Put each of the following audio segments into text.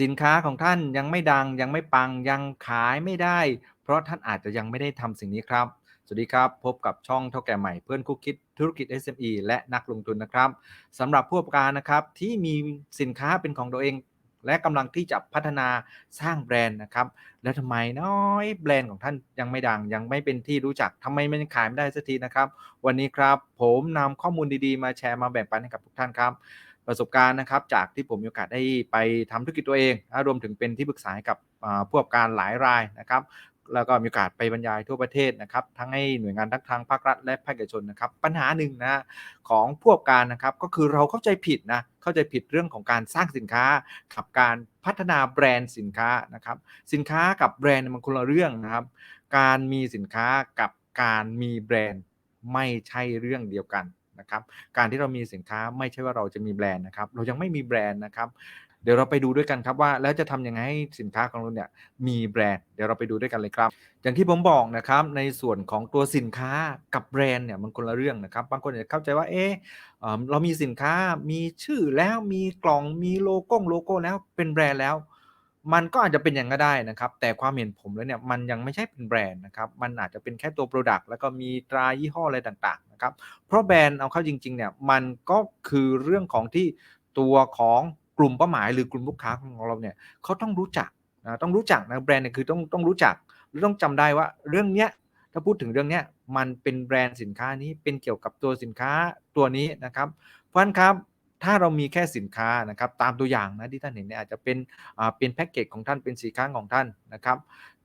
สินค้าของท่านยังไม่ดังยังไม่ปังยังขายไม่ได้ เพราะท่านอาจจะยังไม่ได้ทำสิ่งนี้ครับ สวัสดีครับ พบกับช่องเท่าแก่ใหม่เพื่อนคู่คิดธุรกิจ SME และนักลงทุนนะครับสำหรับผู้ประกอบการนะครับที่มีสินค้าเป็นของตัวเอง และกำลังที่จะพัฒนาสร้างแบรนด์นะครับ แล้วทำไมน้อยแบรนด์ของท่านยังไม่ดังยังไม่เป็นที่รู้จักทำไมมันขายไม่ได้สักทีนะครับ วันนี้ครับ ผมนำข้อมูลดีๆ มาแชร์มาแบ่งปันให้กับทุกท่านครับ ประสบการณ์นะครับ จากที่ผมมีโอกาสได้ไปทำธุรกิจตัวเอง รวมถึงเป็นที่ปรึกษาให้กับผู้ประกอบการหลายรายนะครับ แล้วก็มีโอกาสไปบรรยายทั่วประเทศนะครับ ทั้งให้หน่วยงานทั้งทางภาครัฐและภาคเอกชนนะครับ ปัญหาหนึ่งนะของผู้ประกอบการนะครับก็คือเราเข้าใจผิดนะเข้าใจผิดเรื่องของการสร้างสินค้ากับการพัฒนาแบรนด์สินค้านะครับ สินค้ากับแบรนด์มันคนละเรื่องนะครับ การมีสินค้ากับการมีแบรนด์ไม่ใช่เรื่องเดียวกัน นะครับการที่เรามีสินค้าไม่ใช่ว่าเราจะมีแบรนด์นะครับเรายังไม่มีแบรนด์นะครับ เดี๋ยวเราไปดูด้วยกันครับว่า แล้วจะทำยังไงให้สินค้าของเราเนี่ยมีแบรนด์เดี๋ยวเราไปดูด้วยกันเลยครับ อย่างที่ผมบอกนะครับในส่วนของตัวสินค้ากับแบรนด์เนี่ยมันคนละเรื่องนะครับ บางคนอาจจะเข้าใจว่าเอ๊ะเอ่อเรามีสินค้ามีชื่อแล้วมีกล่องมีโลโก้โลโก้แล้วเป็นแบรนด์แล้ว มันก็อาจจะเป็นอย่างก็ได้นะครับ แต่ความเห็นผมแล้วเนี่ยมันยังไม่ใช่เป็นแบรนด์นะครับ มันอาจจะเป็นแค่ตัว Product แล้วก็มีตรายี่ห้ออะไรต่างๆนะครับ เพราะแบรนด์เอาเข้าจริงๆเนี่ยมันก็คือเรื่องของที่ตัวของกลุ่มเป้าหมายหรือกลุ่มลูกค้าของเราเนี่ยเขาต้องรู้จักนะต้องรู้จักนะแบรนด์เนี่ยคือต้องต้องรู้จักหรือต้องจำได้ว่าเรื่องเนี้ยถ้าพูดถึงเรื่องเนี้ยมันเป็นแบรนด์สินค้านี้เป็นเกี่ยวกับตัวสินค้าตัวนี้นะครับเพราะฉะนั้นครับ ถ้าเรามีแค่สินค้านะครับตามตัวอย่างนะที่ท่านเห็นเนี่ยอาจจะเป็นเป็นแพ็กเกจของท่านเป็นสินค้าของท่านนะครับ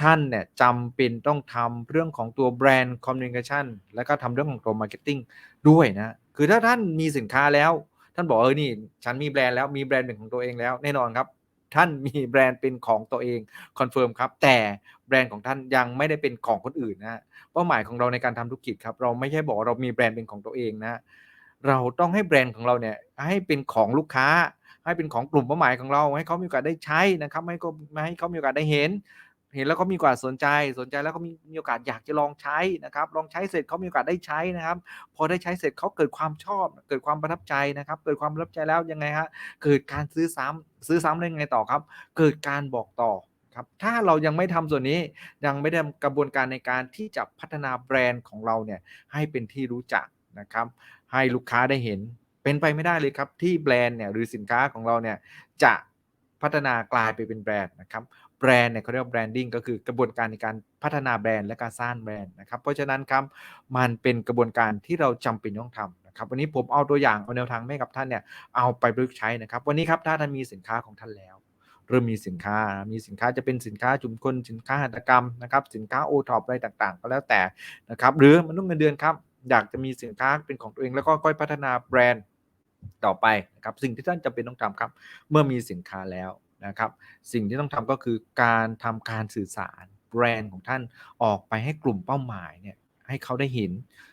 ท่านเนี่ยจำเป็นต้องทำเรื่องของตัวแบรนด์คอมมิวนิเคชันแล้วก็ทำเรื่องของตัวมาร์เก็ตติ้งด้วยนะคือถ้าท่านมีสินค้าแล้ว ท่านบอกเออนี่ฉันมีแบรนด์แล้วมีแบรนด์เป็นของตัวเองแล้วแน่นอนครับท่านมีแบรนด์เป็นของตัวเองคอนเฟิร์มครับ แต่แบรนด์ของท่านยังไม่ได้เป็นของคนอื่นนะเป้าหมายของเราในการทำธุรกิจครับ เราไม่ใช่บอกเรามีแบรนด์เป็นของตัวเองนะ เราต้องให้แบรนด์ของเราเนี่ยให้เป็นของลูกค้า ให้เป็นของกลุ่มเป้าหมายของเรา ให้เขามีโอกาสได้ใช้นะครับให้เขาให้เขามีโอกาสได้เห็น เห็นแล้วเขามีโอกาสสนใจสนใจแล้วเขามีมีโอกาสอยากจะลองใช้นะครับลองใช้เสร็จเขามีโอกาสได้ใช้นะครับ พอได้ใช้เสร็จเขาเกิดความชอบ เกิดความประทับใจนะครับ เกิดความประทับใจแล้วยังไงฮะเกิดการซื้อซ้ำซื้อซ้ำได้ยังไงต่อครับ เกิดการบอกต่อครับถ้าเรายังไม่ทำส่วนนี้ยังไม่ได้กระบวนการในการที่จะพัฒนาแบรนด์ของเราเนี่ยให้เป็นที่รู้จัก นะครับให้ลูกค้าได้เห็นเป็นไปไม่ได้เลยครับ ที่แบรนด์เนี่ยหรือสินค้าของเราเนี่ยจะพัฒนากลายไปเป็นแบรนด์นะครับแบรนด์เนี่ยเขาเรียกว่าแบรนดิ้งก็คือกระบวนการในการพัฒนาแบรนด์และการสร้างแบรนด์นะครับเพราะฉะนั้นครับมันเป็นกระบวนการที่เราจำเป็นต้องทำนะครับวันนี้ผมเอาตัวอย่างเอาแนวทางให้กับท่านเนี่ยเอาไปประยุกต์ใช้นะครับ วันนี้ครับถ้าท่านมีสินค้าของท่านแล้วเริ่มมีสินค้า มีสินค้าจะเป็นสินค้าชุมชนสินค้าหัตถกรรมนะครับ สินค้าโอท็อปอะไรต่างๆ ก็แล้วแต่นะครับ หรือมันุษย์เงินเดือนครับ อยากจะมีสินค้าเป็นของตัวเองแล้วก็ค่อยพัฒนาแบรนด์ต่อไปนะครับสิ่งที่ท่านจำเป็นต้องทำครับ เมื่อมีสินค้าแล้วนะครับ สิ่งที่ต้องทำก็คือการทำการสื่อสารแบรนด์ของท่านออกไปให้กลุ่มเป้าหมายเนี่ยให้เขาได้เห็น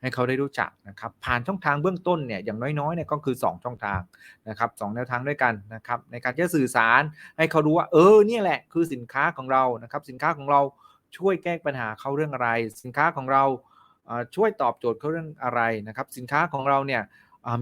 ให้เขาได้รู้จักนะครับผ่านช่องทางเบื้องต้นเนี่ยอย่างน้อยๆเนี่ยก็คือ 2 ช่องทางนะครับสแนวทางด้วยกันนะครับในการจะสื่อสารให้เขารู้ว่าเออเนี่ยแหละคือสินค้าของเรานะครับสินค้าของเราช่วยแก้ปัญหาเขาเรื่องอะไร สินค้าของเรา ช่วยตอบโจทย์เขาเรื่องอะไรนะครับ สินค้าของเราเนี่ย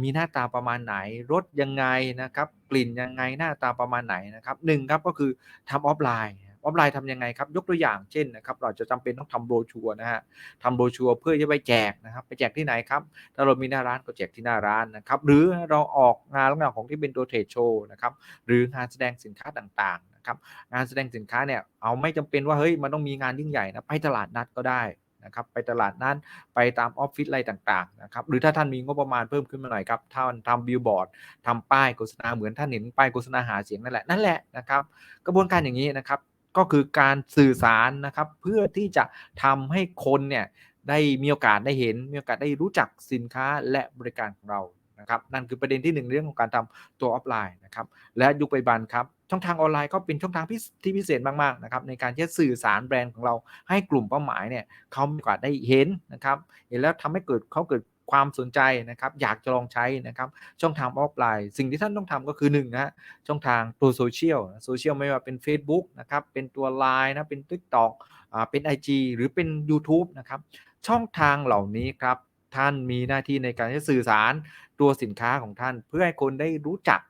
มีหน้าตาประมาณไหนรสยังไงนะครับ กลิ่นยังไงหน้าตาประมาณไหนนะครับหนึ่งครับก็คือทำออฟไลน์ออฟไลน์ทำยังไงครับ ยกตัวอย่างเช่นนะครับ เราจะจำเป็นต้องทำโบรชัวร์นะฮะทำโบรชัวร์เพื่อจะไปแจกนะครับ ไปแจกที่ไหนครับ ถ้าเรามีหน้าร้านก็แจกที่หน้าร้านนะครับ หรือเราออกงานลักษณะของที่เป็นตัวเทรดโชว์นะครับ หรืองานแสดงสินค้าต่างๆนะครับ งานแสดงสินค้าเนี่ย เอาไม่จำเป็นว่าเฮ้ยมันต้องมีงานยิ่งใหญ่นะ ไปตลาดนัดก็ได้ นะครับไปตลาดนั้นไปตามออฟฟิศอะไรต่างๆนะครับหรือถ้าท่านมีงบประมาณเพิ่มขึ้นมาหน่อยครับท่านทำบิลบอร์ดทำป้ายโฆษณาเหมือนท่านเห็นป้ายโฆษณาหาเสียงนั่นแหละนั่นแหละนะครับกระบวนการอย่างนี้นะครับก็คือการสื่อสารนะครับเพื่อที่จะทำให้คนเนี่ยได้มีโอกาสได้เห็นมีโอกาสได้รู้จักสินค้าและบริการของเรานะครับนั่นคือประเด็นที่หนึ่งเรื่องของการทำตัวออฟไลน์นะครับและยุคปัจจุบันครับ ช่องทางออนไลน์ก็เป็นช่องทางที่พิเศษมากๆนะครับในการที่สื่อสารแบรนด์ของเราให้กลุ่มเป้าหมายเนี่ยเขามีโอกาสได้เห็นนะครับเห็นแล้วทำให้เกิดเขาเกิดความสนใจนะครับอยากจะลองใช้นะครับช่องทางออฟไลน์ สิ่งที่ท่านต้องทำก็คือ1นะฮะช่องทางตัวโซเชียลโซเชียลไม่ว่าเป็น Facebook นะครับเป็นตัว Line นะเป็น TikTok อ่าเป็น IG หรือเป็น YouTube นะครับช่องทางเหล่านี้ครับท่านมีหน้าที่ในการที่จะสื่อสารตัวสินค้าของท่าน เพื่อให้คนได้รู้จัก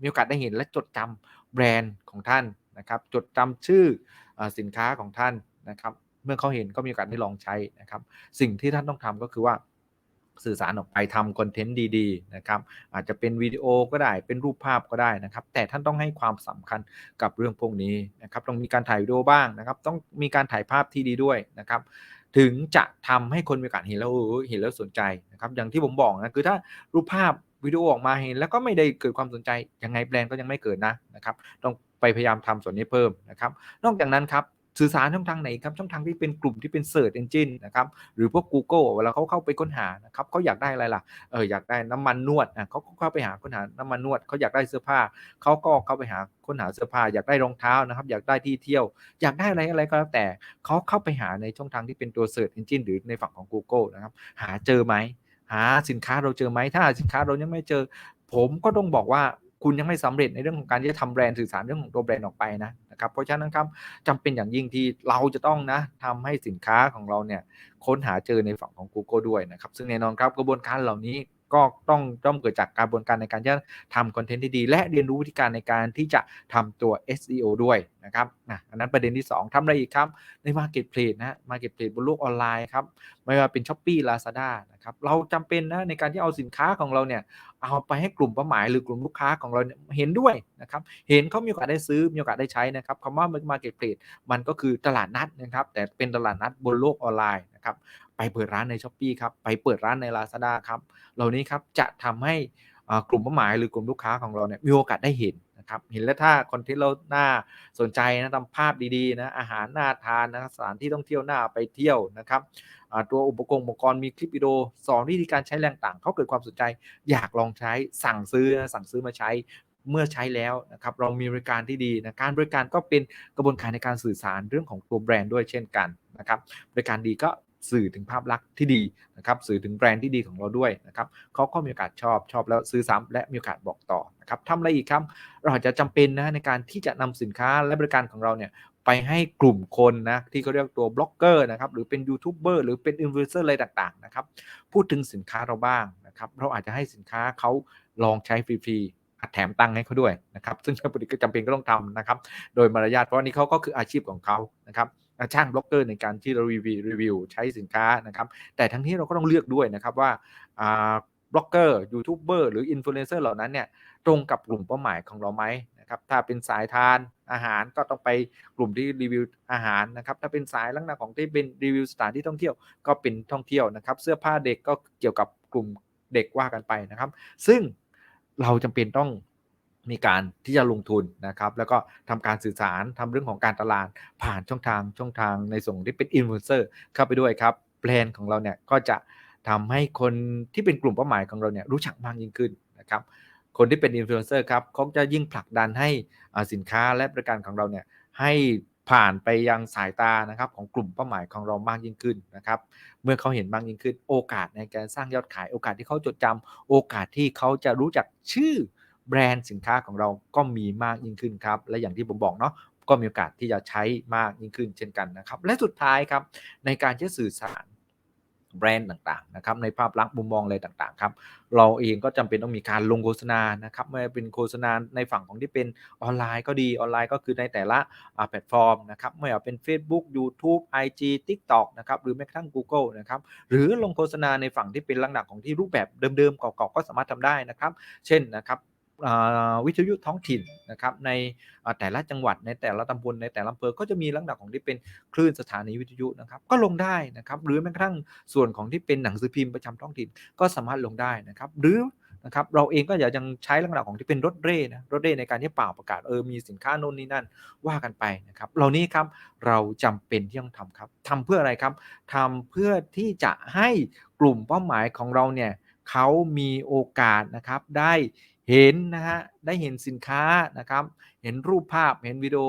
มีโอกาสได้เห็นและจดจ แบรนด์ของท่านนะครับจดจำชื่อสินค้าของท่านนะครับเมื่อเขาเห็นก็มีโอกาสได้ลองใช้นะครับสิ่งที่ท่านต้องทำก็คือว่าสื่อสารออกไปทำคอนเทนต์ดีๆนะครับอาจจะเป็นวิดีโอก็ได้เป็นรูปภาพก็ได้นะครับ แต่ท่านต้องให้ความสำคัญกับเรื่องพวกนี้นะครับต้องมีการถ่ายวิดีโอบ้างนะครับ ต้องมีการถ่ายภาพที่ดีด้วยนะครับ ถึงจะทำให้คนมีโอกาสเห็นแล้วเห็นแล้วสนใจนะครับ อย่างที่ผมบอกนะคือถ้ารูปภาพ วิดีโอออกมาเห็นแล้วก็ไม่ได้เกิดความสนใจยังไงแบรนด์ก็ยังไม่เกิดนะนะครับต้องไปพยายามทำส่วนนี้เพิ่มนะครับ นอกจากนั้นครับสื่อสารช่องทางไหนครับช่องทางที่เป็นกลุ่มที่เป็น Search Engine นะครับหรือพวก Google เวลาเขาเข้าไปค้นหานะครับเขาอยากได้อะไรล่ะเอออยากได้น้ำมันนวดอะเขาก็เข้าไปหาค้นหาน้ำมันนวดเขาอยากได้เสื้อผ้าเขาก็เข้าไปหาค้นหาเสื้อผ้า อยากได้รองเท้านะครับอยากได้ที่เที่ยว อยากได้อะไรอะไรก็แล้วแต่เขาเข้าไปหาในช่องทางที่เป็นตัว Search Engine หรือในฝั่งของ Google นะครับหาเจอไหม หาสินค้าเราเจอไหมถ้าสินค้าเรายังไม่เจอ ผมก็ต้องบอกว่าคุณยังไม่สำเร็จในเรื่องของการที่จะทำแบรนด์สื่อสารเรื่องของตัวแบรนด์ออกไปนะนะครับเพราะฉะนั้นครับจำเป็นอย่างยิ่งที่เราจะต้องนะทำให้สินค้าของเราเนี่ยค้นหาเจอในฝั่งของ Google ด้วยนะครับ ซึ่งแน่นอนครับกระบวนการเหล่านี้ก็ต้องต้องเกิดจากกระบวนการในการที่จะทำคอนเทนต์ที่ดี และเรียนรู้วิธีการในการที่จะทำตัว SEO ด้วย นะครับนะอันนั้นประเด็นที่ 2ทำอะไรอีกครับ ใน Marketplace นะ Marketplace บนโลกออนไลน์ครับ ไม่ว่าเป็น s h อ p e e Lazada นะครับ เราจำเป็นนะในการที่เอาสินค้าของเราเนี่ย เอาไปให้กลุ่มเป้าหมายหรือกลุ่มลูกค้าของเราเเห็นด้วยนะครับ เห็นเขามีโอกาสได้ซื้อ มีโอกาสได้ใช้นะครับคำว่า Marketplace มันก็คือตลาดนัดนะครับ แต่เป็นตลาดนัดบนโลกออนไลน์นะครับ ไปเปิดร้านใน s h อ p e e ครับ ไปเปิดร้านใน Lazada ครับ เหล่านี้ครับจะทำให้กลุ่มเป้าหมายหรือกลุ่มลูกค้าของเราเนี่ยมีโอกาสได้เห็น นะครับเห็นแล้วถ้าคอนเทนต์เราหน้าสนใจนะทำภาพดีๆนะอาหารน่าทานนะสถานที่ท่องเที่ยวน่าไปเที่ยวนะครับตัวอุปกรณ์อุปกรณ์มีคลิปวิดีโอสอนวิธีการใช้แรงต่างเขาเกิดความสนใจ อยากลองใช้สั่งซื้อสั่งซื้อมาใช้เมื่อใช้แล้วนะครับเรามีบริการที่ดีนะการบริการก็เป็นกระบวนการในการสื่อสารเรื่องของตัวแบรนด์ด้วยเช่นกันนะครับบริการดีก็ สื่อถึงภาพลักษณ์ที่ดีนะครับสื่อถึงแบรนด์ที่ดีของเราด้วยนะครับเขาก็มีโอกาสชอบชอบแล้วซื้อซ้ำและมีโอกาสบอกต่อนะครับทำอะไรอีกครับ เราอาจจะจำเป็นนะในการที่จะนำสินค้าและบริการของเราเนี่ยไปให้กลุ่มคนนะที่เขาเรียกตัวบล็อกเกอร์นะครับหรือเป็นยูทูบเบอร์หรือเป็นอินฟลูเอนเซอร์อะไรต่างๆนะครับพูดถึงสินค้าเราบ้างนะครับเราอาจจะให้สินค้าเขาลองใช้ฟรีๆ แถมตังค์ให้เขาด้วยนะครับซึ่งปกติก็จำเป็นก็ต้องทำนะครับโดยมารยาทเพราะนี้เขาก็คืออาชีพของเขานะครับจ้างบล็อกเกอร์ในการที่เรารีวิวรีวิวใช้สินค้านะครับแต่ทั้งที่เราก็ต้องเลือกด้วยนะครับว่าบล็อกเกอร์ยูทูบเบอร์หรืออินฟลูเอนเซอร์เหล่านั้นเนี่ยตรงกับกลุ่มเป้าหมายของเราไหมนะครับถ้าเป็นสายทานอาหารก็ต้องไปกลุ่มที่รีวิวอาหารนะครับถ้าเป็นสายลักษณะของที่เป็นรีวิวสถานที่ท่องเที่ยวก็เป็นท่องเที่ยวนะครับเสื้อผ้าเด็กก็เกี่ยวกับกลุ่มเด็กว่ากันไปนะครับ ซึ่ง เราจำเป็นต้องมีการที่จะลงทุนนะครับ แล้วก็ทำการสื่อสารทำเรื่องของการตลาดผ่านช่องทางช่องทางในส่วนที่เป็นอินฟลูเอนเซอร์เข้าไปด้วยครับแบรนด์ของเราเนี่ยก็จะทำให้คนที่เป็นกลุ่มเป้าหมายของเราเนี่ยรู้จักมากยิ่งขึ้นนะครับ คนที่เป็นอินฟลูเอนเซอร์ครับเขาจะยิ่งผลักดันให้สินค้าและบริการของเราเนี่ยให้ ผ่านไปยังสายตานะครับของกลุ่มเป้าหมายของเรามากยิ่งขึ้นนะครับเมื่อเขาเห็นมากยิ่งขึ้น โอกาสในการสร้างยอดขาย โอกาสที่เขาจดจำโอกาสที่เขาจะรู้จักชื่อแบรนด์สินค้าของเราก็มีมากยิ่งขึ้นครับ และอย่างที่ผมบอกเนาะก็มีโอกาสที่จะใช้มากยิ่งขึ้นเช่นกันนะครับ และสุดท้ายครับในการที่สื่อสาร แบรนด์ต่างๆนะครับในภาพลักษณ์มุมมองอะไรต่างๆครับเราเองก็จำเป็นต้องมีการลงโฆษณานะครับไม่เป็นโฆษณาในฝั่งของที่เป็นออนไลน์ก็ดีออนไลน์ก็คือในแต่ละแพลตฟอร์มนะครับไม่ว่าเป็น Facebook YouTube IG TikTok นะครับหรือแม้กระทั่ง Google นะครับหรือลงโฆษณาในฝั่งที่เป็นลักษณะของที่รูปแบบเดิมๆเก่าๆก็สามารถทำได้นะครับ เช่นนะครับ วิทยุท้องถิ่นนะครับในแต่ละจังหวัดในแต่ละตำบลในแต่ละอำเภอก็จะมีลักษณะของที่เป็นคลื่นสถานีวิทยุนะครับก็ลงได้นะครับหรือแม้กระทั่งส่วนของที่เป็นหนังสือพิมพ์ประจำท้องถิ่นก็สามารถลงได้นะครับหรือนะครับเราเองก็อย่ายังใช้ลักษณะของที่เป็นรถเร่นะรถเร่ในการที่เป่าประกาศเออมีสินค้าโน่นนี่นั่นว่ากันไปนะครับเหล่านี้ครับเราจำเป็นที่ต้องทำครับทำเพื่ออะไรครับทำเพื่อที่จะให้กลุ่มเป้าหมายของเราเนี่ยเขามีโอกาสนะครับได้ เห็นนะฮะได้เห็นสินค้านะครับ เห็นรูปภาพเห็นวิดีโอ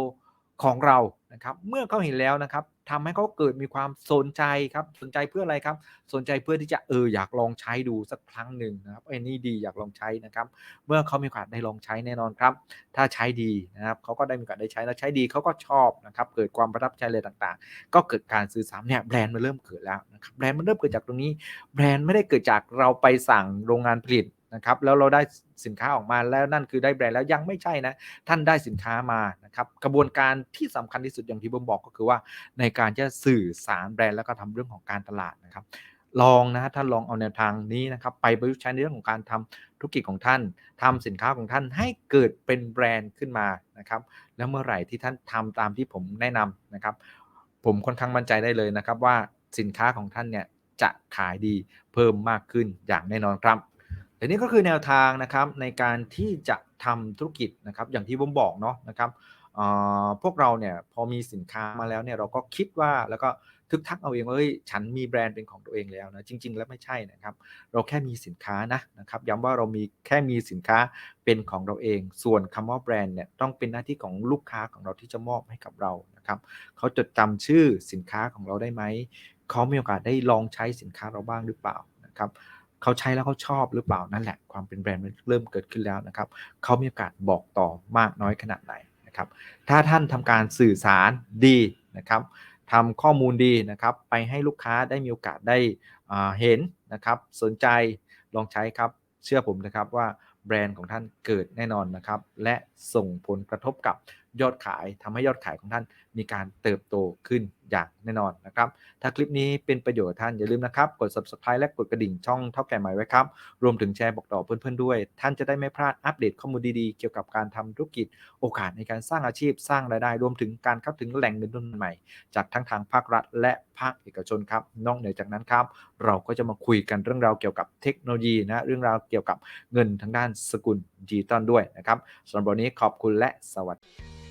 ของเรานะครับ เมื่อเขาเห็นแล้วนะครับทำให้เขาเกิดมีความสนใจครับสนใจเพื่ออะไรครับ สนใจเพื่อที่จะเอออยากลองใช้ดูสักครั้งหนึ่งนะครับไอ้นี่ดีอยากลองใช้นะครับ เมื่อเขามีโอกาสได้ลองใช้แน่นอนครับ ถ้าใช้ดีนะครับเขาก็ได้มีโอกาสได้ใช้แล้วใช้ดีเขาก็ชอบนะครับ เกิดความประทับใจเลยต่างๆ ก็เกิดการซื้อซ้ำเนี่ยแบรนด์มันเริ่มเกิดแล้วนะครับแบรนด์มันเริ่มเกิดจากตรงนี้ แบรนด์ไม่ได้เกิดจากเราไปสั่งโรงงานผลิต นะครับแล้วเราได้สินค้าออกมาแล้วนั่นคือได้แบรนด์แล้วยังไม่ใช่นะ ท่านได้สินค้ามานะครับกระบวนการที่สำคัญที่สุดอย่างที่ผมบอกก็คือว่า ในการจะสื่อสารแบรนด์แล้วก็ทำเรื่องของการตลาดนะครับ ลองนะท่านลองเอาแนวทางนี้นะครับไปประยุกต์ใช้ในเรื่องของการทำธุรกิจของท่านทำสินค้าของท่านให้เกิดเป็นแบรนด์ขึ้นมานะครับแล้วเมื่อไหร่ที่ท่านทำตามที่ผมแนะนำนะครับ ผมค่อนข้างมั่นใจได้เลยนะครับว่าสินค้าของท่านเนี่ยจะขายดีเพิ่มมากขึ้นอย่างแน่นอนครับ แต่นี่ก็คือแนวทางนะครับในการที่จะทำธุรกิจนะครับ อย่างที่ผมบอกเนาะนะครับพวกเราเนี่ยพอมีสินค้ามาแล้วเนี่ยเราก็คิดว่าแล้วก็ทึกทักเอาเองว่าเฮ้ยฉันมีแบรนด์เป็นของตัวเองแล้วนะจริง ๆ แล้วไม่ใช่นะครับ เราแค่มีสินค้านะนะครับย้ำว่าเรามีแค่มีสินค้าเป็นของเราเอง ส่วนคำว่าแบรนด์เนี่ยต้องเป็นหน้าที่ของลูกค้าของเราที่จะมอบให้กับเรานะครับเขาจดจำชื่อสินค้าของเราได้ไหมเขามีโอกาสได้ลองใช้สินค้าเราบ้างหรือเปล่านะครับ เขาใช้แล้วเขาชอบหรือเปล่านั่นแหละความเป็นแบรนด์มันเริ่มเกิดขึ้นแล้วนะครับเขามีโอกาสบอกต่อมากน้อยขนาดไหนนะครับ ถ้าท่านทำการสื่อสารดีนะครับทำข้อมูลดีนะครับ ไปให้ลูกค้าได้มีโอกาสได้เห็นนะครับ สนใจลองใช้ครับเชื่อผมนะครับว่าแบรนด์ของท่านเกิดแน่นอนนะครับ และส่งผลกระทบกับยอดขายทำให้ยอดขายของท่านมีการเติบโตขึ้น อย่างแน่นอนนะครับ ถ้าคลิปนี้เป็นประโยชน์ท่านอย่าลืมนะครับ กด subscribe และกดกระดิ่งช่องเท่าแก่ใหม่ไว้ครับ รวมถึงแชร์บอกต่อเพื่อนๆด้วย ท่านจะได้ไม่พลาดอัปเดตข้อมูลดีๆ เกี่ยวกับการทำธุรกิจโอกาสในการสร้างอาชีพสร้างรายได้ รวมถึงการเข้าถึงแหล่งเงินทุนใหม่ จากทั้งทางภาครัฐ และภาคเอกชนครับนอกเหนือจากนั้นครับ เราก็จะมาคุยกันเรื่องราวเกี่ยวกับเทคโนโลยีนะเรื่องราวเกี่ยวกับเงินทางด้านสกุลดิจิตอลด้วยนะครับสำหรับวันนี้ขอบคุณและสวัสดี